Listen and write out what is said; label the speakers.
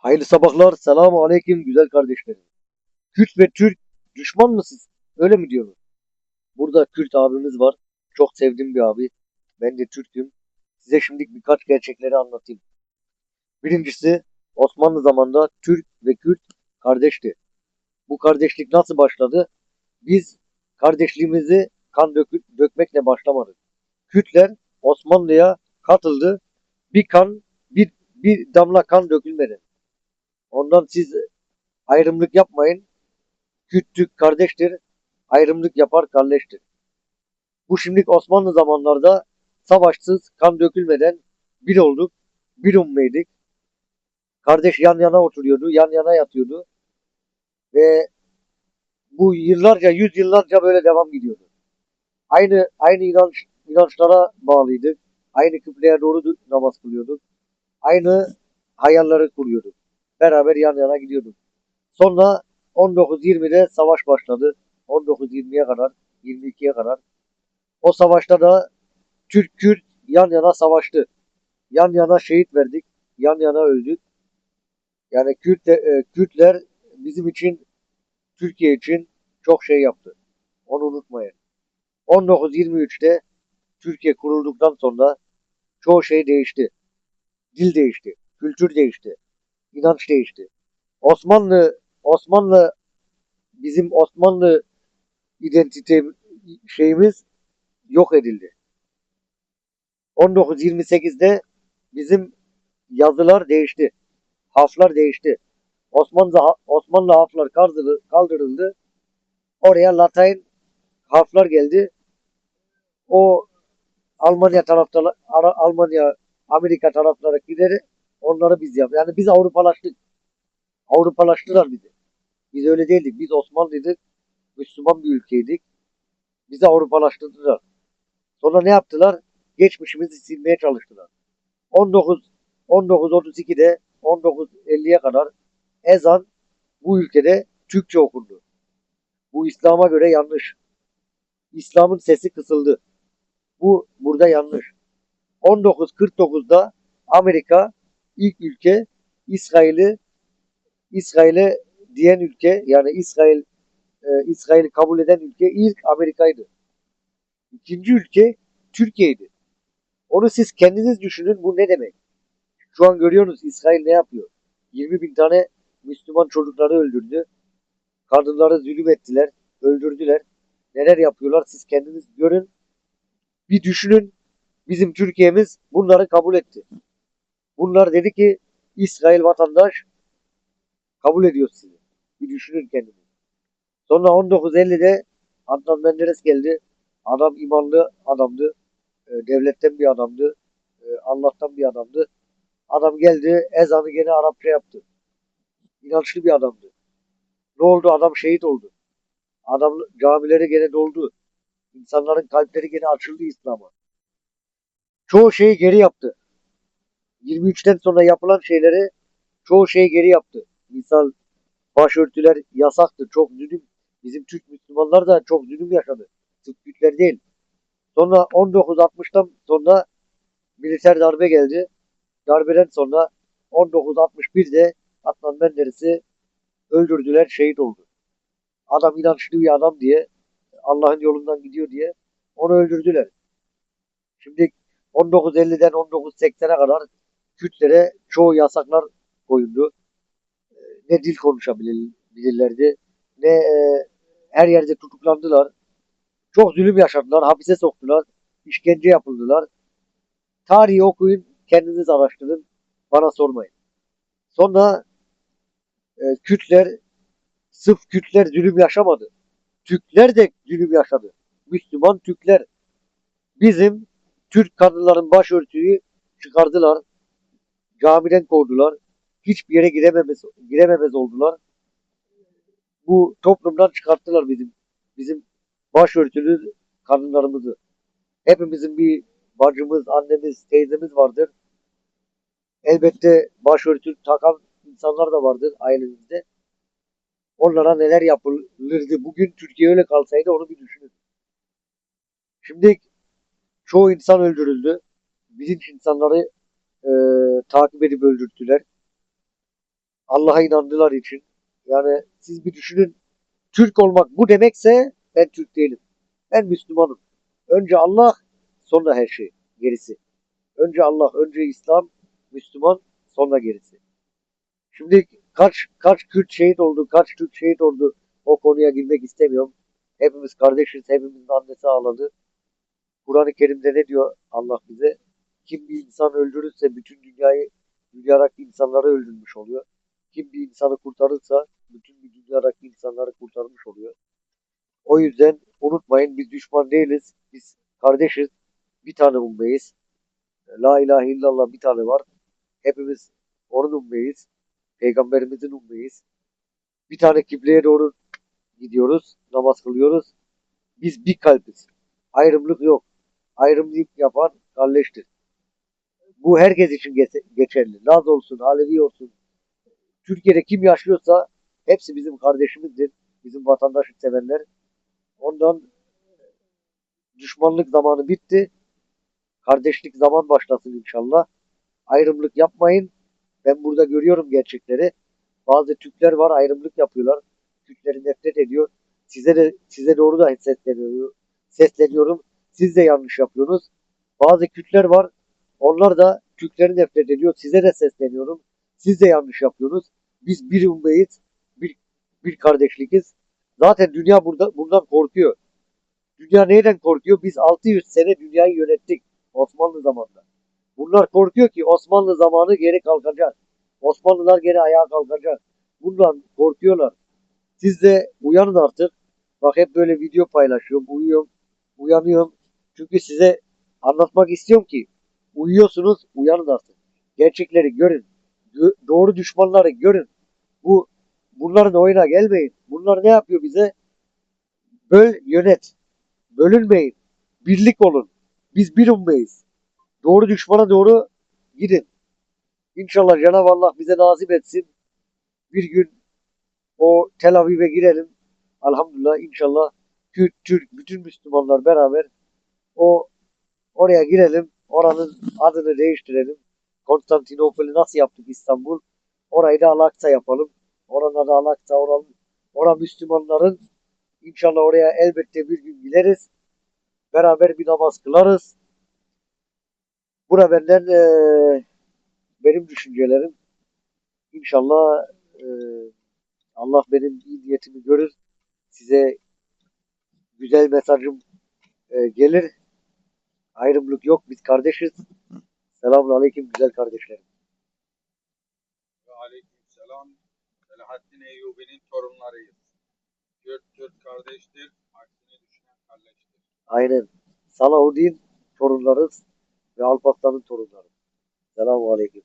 Speaker 1: Hayırlı sabahlar. Selamun aleyküm güzel kardeşlerim. Kürt ve Türk düşman mı siz? Öyle mi diyorlar? Burada Kürt abimiz var. Çok sevdiğim bir abi. Ben de Türk'üm. Size şimdi birkaç gerçekleri anlatayım. Birincisi Osmanlı zamanında Türk ve Kürt kardeşti. Bu kardeşlik nasıl başladı? Biz kardeşliğimizi kan dökü- dökmekle başlamadık. Kürtler Osmanlı'ya katıldı. Bir kan, bir, bir damla kan dökülmedi. Ondan siz ayrımlık yapmayın. Kürt Türk kardeştir. Ayrımlık yapar kalleştir. Bu şimdilik Osmanlı zamanlarda savaşsız, kan dökülmeden bir olduk. Bir ummeydik. Kardeş yan yana oturuyordu, yan yana yatıyordu. Ve bu yıllarca, yüz yıllarca böyle devam gidiyordu. Aynı aynı inanç inançlara bağlıydık. Aynı kıbleye doğru namaz kılıyorduk. Aynı hayalleri kuruyorduk. Beraber yan yana gidiyorduk. Sonra 1920'de savaş başladı. 1920'ye kadar, 22'ye kadar. O savaşta da Türk-Kürt yan yana savaştı. Yan yana şehit verdik. Yan yana öldük. Yani Kürt de- e, Kürtler bizim için, Türkiye için çok şey yaptı. Onu unutmayın. 1923'te Türkiye kurulduktan sonra çoğu şey değişti. Dil değişti, kültür değişti, inanç değişti. Osmanlı Osmanlı bizim Osmanlı identite şeyimiz yok edildi. 1928'de bizim yazılar değişti. Harfler değişti. Osmanlı Osmanlı harfler kaldırıldı. Oraya Latin harfler geldi. O Almanya taraftarı Ara- Almanya Amerika tarafları gider onları biz yap. Yani biz Avrupalaştık. Avrupalaştılar bizi. Biz öyle değildik. Biz Osmanlıydık. Müslüman bir ülkeydik. Bizi Avrupalaştırdılar. Sonra ne yaptılar? Geçmişimizi silmeye çalıştılar. 19 1932'de 1950'ye kadar ezan bu ülkede Türkçe okundu. Bu İslam'a göre yanlış. İslam'ın sesi kısıldı. Bu burada yanlış. 1949'da Amerika ilk ülke İsrail'i İsrail'e diyen ülke yani İsrail e, İsrail'i kabul eden ülke ilk Amerika'ydı. İkinci ülke Türkiye'ydi. Onu siz kendiniz düşünün bu ne demek? Şu an görüyorsunuz İsrail ne yapıyor? 20 bin tane Müslüman çocukları öldürdü. Kadınları zulüm ettiler, öldürdüler. Neler yapıyorlar siz kendiniz görün. Bir düşünün. Bizim Türkiye'miz bunları kabul etti. Bunlar dedi ki İsrail vatandaş kabul ediyor sizi. Bir düşünün kendiniz. Sonra 1950'de Adnan Menderes geldi. Adam imanlı adamdı. E, devletten bir adamdı. E, Allah'tan bir adamdı. Adam geldi ezanı gene Arapça yaptı. İnançlı bir adamdı. Ne oldu? Adam şehit oldu. Adam camileri gene doldu. İnsanların kalpleri gene açıldı İslam'a. Çoğu şeyi geri yaptı. 23'ten sonra yapılan şeyleri çoğu şeyi geri yaptı. Misal başörtüler yasaktı. Çok zulüm. Bizim Türk Müslümanlar da çok zulüm yaşadı. Sırf Kürtler değil. Sonra 1960'tan sonra militer darbe geldi. Darbeden sonra 1961'de Adnan Menderes'i öldürdüler, şehit oldu. Adam inançlı bir adam diye, Allah'ın yolundan gidiyor diye onu öldürdüler. Şimdi 1950'den 1980'e kadar Kürtlere çoğu yasaklar koyuldu. Ee, Ne dil konuşabilirlerdi, ne e, her yerde tutuklandılar. Çok zulüm yaşadılar, hapise soktular, işkence yapıldılar. Tarihi okuyun, kendiniz araştırın, bana sormayın. Sonra e, Kürtler, sırf Kürtler zulüm yaşamadı. Türkler de zulüm yaşadı. Müslüman Türkler. Bizim Türk kadınların başörtüyü çıkardılar. Camiden kovdular. Hiçbir yere girememez, girememez oldular. Bu toplumdan çıkarttılar bizim bizim başörtülü kadınlarımızı. Hepimizin bir bacımız, annemiz, teyzemiz vardır. Elbette başörtü takan insanlar da vardır ailemizde. Onlara neler yapılırdı? Bugün Türkiye öyle kalsaydı onu bir düşünün. Şimdi çoğu insan öldürüldü. Bilinç insanları e, takip edip öldürttüler. Allah'a inandılar için. Yani siz bir düşünün. Türk olmak bu demekse ben Türk değilim. Ben Müslümanım. Önce Allah, sonra her şey. Gerisi. Önce Allah, önce İslam, Müslüman, sonra gerisi. Şimdi kaç kaç Kürt şehit oldu, kaç Türk şehit oldu o konuya girmek istemiyorum. Hepimiz kardeşiz, hepimizin annesi ağladı. Kur'an-ı Kerim'de ne diyor Allah bize? Kim bir insan öldürürse bütün dünyayı, dünyadaki insanları öldürmüş oluyor. Kim bir insanı kurtarırsa bütün bir dünyadaki insanları kurtarmış oluyor. O yüzden unutmayın biz düşman değiliz. Biz kardeşiz. Bir tane ummeyiz. La ilahe illallah bir tane var. Hepimiz onun ummeyiz. Peygamberimizin ummeyiz. Bir tane kibleye doğru gidiyoruz. Namaz kılıyoruz. Biz bir kalbiz. Ayrımlık yok. Ayrımlık yapan kalleştir. Bu herkes için ge- geçerli. Laz olsun, Alevi olsun. Türkiye'de kim yaşıyorsa hepsi bizim kardeşimizdir. Bizim vatandaşı sevenler. Ondan düşmanlık zamanı bitti. Kardeşlik zaman başlasın inşallah. Ayrımlık yapmayın. Ben burada görüyorum gerçekleri. Bazı Türkler var ayrımlık yapıyorlar. Türkleri nefret ediyor. Size de size doğru da sesleniyorum. Sesleniyorum. Siz de yanlış yapıyorsunuz. Bazı Kürtler var. Onlar da Türkleri nefret ediyor. Size de sesleniyorum. Siz de yanlış yapıyorsunuz. Biz bir ummeyiz. Bir, bir kardeşlikiz. Zaten dünya burada bundan korkuyor. Dünya neyden korkuyor? Biz 600 sene dünyayı yönettik Osmanlı zamanında. Bunlar korkuyor ki Osmanlı zamanı geri kalkacak. Osmanlılar geri ayağa kalkacak. Bundan korkuyorlar. Siz de uyanın artık. Bak hep böyle video paylaşıyorum. Uyuyorum. Uyanıyorum. Çünkü size anlatmak istiyorum ki uyuyorsunuz. Uyanın artık. Gerçekleri görün. Gö- doğru düşmanları görün. Bu bunların oyuna gelmeyin. Bunlar ne yapıyor bize? Böl yönet. Bölünmeyin. Birlik olun. Biz bir ummeyiz. Doğru düşmana doğru gidin. İnşallah Cenab-ı Allah bize nasip etsin. Bir gün o Tel Aviv'e girelim. Elhamdülillah inşallah Kürt, Türk, bütün Müslümanlar beraber o oraya girelim. Oranın adını değiştirelim. Konstantinopol'ü nasıl yaptık İstanbul? Orayı da Al-Aqsa yapalım. Oranın adı Al-Aqsa. Oranın, oran Müslümanların inşallah oraya elbette bir gün gideriz. Beraber bir namaz kılarız. Buna benden eee, benim düşüncelerim. İnşallah eee, Allah benim iyi niyetimi görür. Size güzel mesajım eee, gelir. Ayrımlık yok. Biz kardeşiz. Selamun aleyküm güzel kardeşlerim.
Speaker 2: Ve aleykümselam. Selahattin Eyyubi'nin torunlarıyız. Kürt Türk kardeştir, aksini düşünen kardeştir.
Speaker 1: Aynen. Salahuddin torunlarız ve Alparslan'ın torunları. Selamun aleyküm.